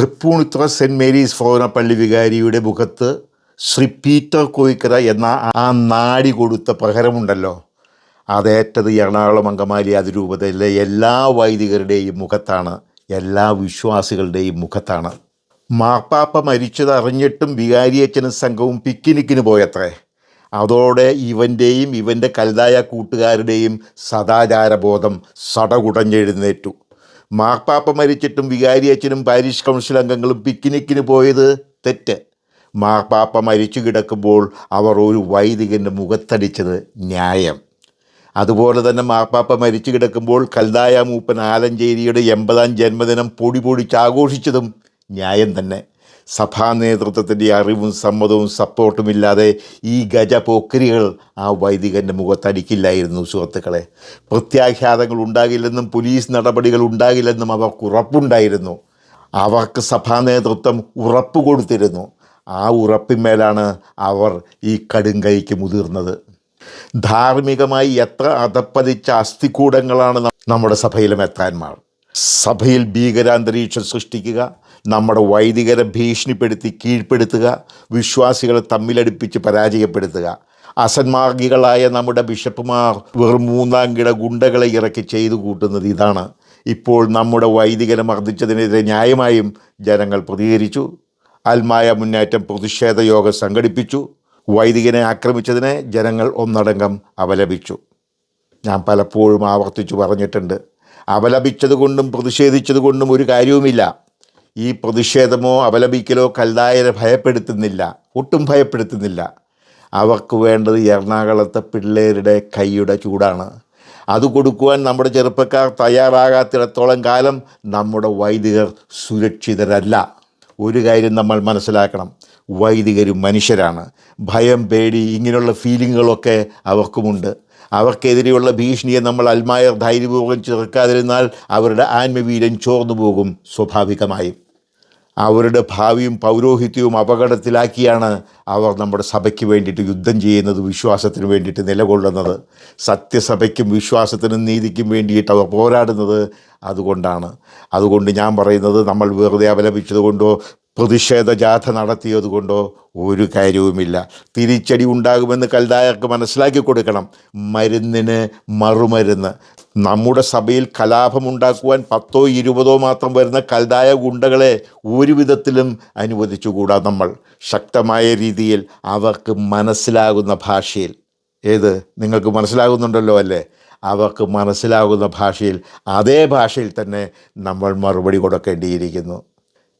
Tripunithura Saint Mary's ഫോറപ്പള്ളി വികാരിയുടെ മുഖത്ത് ശ്രീ പീറ്റർ കോയിക്കര എന്ന ആ നാടി കൊടുത്ത പ്രഹരമുണ്ടല്ലോ. അതേറ്റത് എറണാകുളം അങ്കമാലി അതിരൂപതയിലെ എല്ലാ വൈദികരുടെയും മുഖത്താണ് എല്ലാ വിശ്വാസികളുടെയും മുഖത്താണ്. മാർപ്പാപ്പ മരിച്ചത് അറിഞ്ഞിട്ടും വികാരിയച്ഛനും സംഘവും പിക്നിക്കിന് പോയത്രേ. അതോടെ ഇവന്റെയും ഇവന്റെ കലുതായ കൂട്ടുകാരുടെയും സദാചാരബോധം സടകുടഞ്ഞെഴുന്നേറ്റു. മാർപ്പാപ്പ മരിച്ചിട്ടും വികാരിയച്ഛനും പാരീഷ് കൗൺസിൽ അംഗങ്ങളും പിക്നിക്കിന് പോയത് തെറ്റ്. മാർപ്പാപ്പ മരിച്ചു കിടക്കുമ്പോൾ അവർ ഒരു വൈദികന്റെ മുഖത്തടിച്ചത് ന്യായം. അതുപോലെ തന്നെ മാർപ്പാപ്പ മരിച്ചു കിടക്കുമ്പോൾ കൽതായ മൂപ്പൻ ആലഞ്ചേരിയുടെ എൺപതാം ജന്മദിനം പൊടി പൊടിച്ച് ആഘോഷിച്ചതും ന്യായം തന്നെ. സഭാ നേതൃത്വത്തിന്റെ അറിവും സമ്മതവും സപ്പോർട്ടും ഇല്ലാതെ ഈ ഗജപോക്കരികൾ ആ വൈദികന്റെ മുഖത്തടിക്കില്ലായിരുന്നു സുഹൃത്തുക്കളെ. പ്രത്യാഘാതങ്ങൾ ഉണ്ടാകില്ലെന്നും പോലീസ് നടപടികൾ ഉണ്ടാകില്ലെന്നും അവർക്ക് ഉറപ്പുണ്ടായിരുന്നു. അവർക്ക് സഭാ നേതൃത്വം ഉറപ്പ് കൊടുത്തിരുന്നു. ആ ഉറപ്പിന്മേലാണ് അവർ ഈ കടുങ്കൈക്ക് മുതിർന്നത്. ധാർമ്മികമായി എത്ര അധപ്പതിച്ച അസ്ഥികൂടങ്ങളാണ് ന- നമ്മുടെ സഭയിലെ മെത്താന്മാർ സഭയിൽ ഭീകരാന്തരീക്ഷം സൃഷ്ടിക്കുക നമ്മുടെ വൈദികരെ ഭീഷണിപ്പെടുത്തി കീഴ്പ്പെടുത്തുക വിശ്വാസികളെ തമ്മിലടുപ്പിച്ച് പരാജയപ്പെടുത്തുക. അസന്മാർഗികളായ നമ്മുടെ ബിഷപ്പുമാർ വെറും മൂന്നാം കിട ഗുണ്ടകളെ ഇറക്കി ചെയ്തു കൂട്ടുന്നത് ഇതാണ്. ഇപ്പോൾ നമ്മുടെ വൈദികരെ മർദ്ദിച്ചതിനെതിരെ ന്യായമായും ജനങ്ങൾ പ്രതികരിച്ചു. അൽമായ മുന്നേറ്റം പ്രതിഷേധ യോഗം സംഘടിപ്പിച്ചു. വൈദികനെ ആക്രമിച്ചതിനെ ജനങ്ങൾ ഒന്നടങ്കം അപലപിച്ചു. ഞാൻ പലപ്പോഴും ആവർത്തിച്ചു പറഞ്ഞിട്ടുണ്ട് അപലപിച്ചത് പ്രതിഷേധിച്ചതുകൊണ്ടും പ്രതിഷേധിച്ചത് ഒരു കാര്യവുമില്ല. ഈ പ്രതിഷേധമോ അപലപിക്കലോ കൽദായരെ ഭയപ്പെടുത്തുന്നില്ല ഒട്ടും ഭയപ്പെടുത്തുന്നില്ല. അവർക്ക് വേണ്ടത് എറണാകുളത്തെ പിള്ളേരുടെ കൈയുടെ ചൂടാണ്. അത് കൊടുക്കുവാൻ നമ്മുടെ ചെറുപ്പക്കാർ തയ്യാറാകാത്തിടത്തോളം കാലം നമ്മുടെ വൈദികർ സുരക്ഷിതരല്ല. ഒരു കാര്യം നമ്മൾ മനസ്സിലാക്കണം വൈദികരും മനുഷ്യരാണ്. ഭയം പേടി ഇങ്ങനെയുള്ള ഫീലിങ്ങുകളൊക്കെ അവർക്കുമുണ്ട്. അവർക്കെതിരെയുള്ള ഭീഷണിയെ നമ്മൾ അൽമായർ ധൈര്യപൂർവം ചെറുക്കാതിരുന്നാൽ അവരുടെ ആത്മവീര്യം ചോർന്നു പോകും സ്വാഭാവികമായും. അവരുടെ ഭാവിയും പൗരോഹിത്യവും അപകടത്തിലാക്കിയാണ് അവർ നമ്മുടെ സഭയ്ക്ക് വേണ്ടിയിട്ട് യുദ്ധം ചെയ്യുന്നത് വിശ്വാസത്തിന് വേണ്ടിയിട്ട് നിലകൊള്ളുന്നത്. സത്യസഭയ്ക്കും വിശ്വാസത്തിനും നീതിക്കും വേണ്ടിയിട്ട് അവർ പോരാടുന്നത് അതുകൊണ്ടാണ്. അതുകൊണ്ട് ഞാൻ പറയുന്നത് നമ്മൾ വെറുതെ അപലപിച്ചതുകൊണ്ടോ പ്രതിഷേധ ജാഥ നടത്തിയത് കൊണ്ടോ ഒരു കാര്യവുമില്ല. തിരിച്ചടി ഉണ്ടാകുമെന്ന് കൽദായർക്ക് മനസ്സിലാക്കി കൊടുക്കണം. മരുന്നിന് മറുമരുന്ന്. നമ്മുടെ സഭയിൽ കലാപമുണ്ടാക്കുവാൻ പത്തോ ഇരുപതോ മാത്രം വരുന്ന കൽദായ ഗുണ്ടകളെ ഒരു വിധത്തിലും അനുവദിച്ചുകൂടാ നമ്മൾ. ശക്തമായ രീതിയിൽ അവർക്ക് മനസ്സിലാകുന്ന ഭാഷയിൽ. ഏത്? നിങ്ങൾക്ക് മനസ്സിലാകുന്നുണ്ടല്ലോ അല്ലേ? അവർക്ക് മനസ്സിലാകുന്ന ഭാഷയിൽ അതേ ഭാഷയിൽ തന്നെ നമ്മൾ മറുപടി കൊടുക്കേണ്ടിയിരിക്കുന്നു.